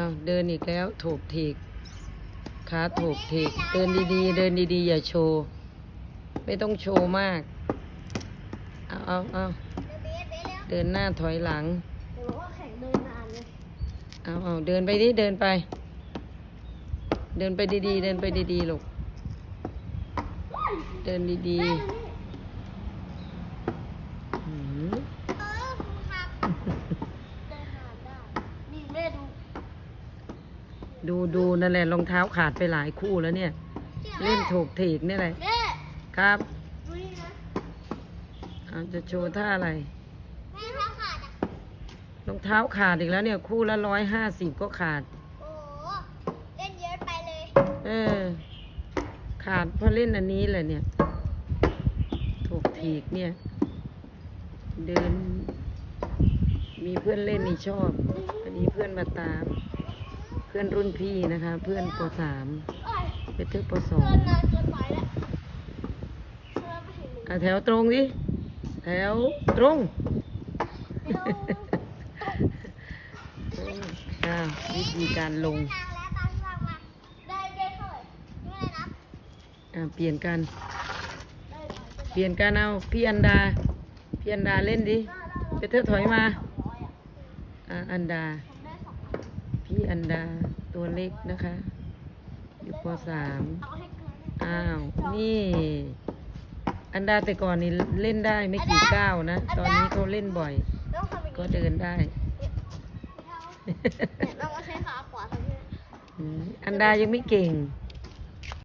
อ้าวเดินอีกแล้วโถกเถกขาโถกเถกเดินดีๆ เดินดีๆ อย่าโชว์ ไม่ต้องโชว์มาก เอาเอาเอาเดินหน้าถอยหลังเดี๋ยวบอกว่าแข่งเดินนานเลยเอาเอาเดินไปดิเดินไป เดินไปดีๆ เดินไปดีๆลูก เดินดีแม่ๆ ดูนี่ หืม เออคุณครับเดินนานได้นี่แม่ดู ดูดูนั่นแหละรองเท้าขาดไปหลายคู่แล้วเนี่ย เล่นโถกเถกนี่แหละแม่ครับดูนี่นะเอาจะโชว์ท่าอะไรแม่ถ้าขาดอะรองเท้าขาดอีกแล้วเนี่ย คู่ละร้อยห้าสิบก็ขาด โอ้เล่นเยอะไปเลยเออ ขาดเพราะเล่นอันนี้แหละเนี่ยถูกถีกเนี่ย เดิน มีเพื่อนเล่นนี่ชอบ อันนี้เพื่อนมาตาม เพื่อนรุ่นพี่นะคะ เพื่อนปสามเอ้ยไปเทอปสองนนานเกินไปแล้วเดินไปเห็นเลยอะแถวตรงดิแถวตรงอ่าวิธีการลงเท่าไหร่ไม่ได้นับอ่าเปลี่ยนกัน เปลี่ยนกันเอาพี่อันดาพี่อันดาเล่นดิไปเธอถอยมาอ่าอันดา พี่อันดาตัวเล็กนะคะ อยู่ปสามเอาให้เกินเนี่ยอ้าว นี่ อันดาแต่ก่อนนี่เล่นได้ไม่กี่ก้าวนะ ตอนนี้เขาเล่นบ่อยต้องทำอย่างก็นี้เดินได้เนี่ยเราก็ใช้ขาขวาทำนี่อืมอันดายังไม่เก่งเ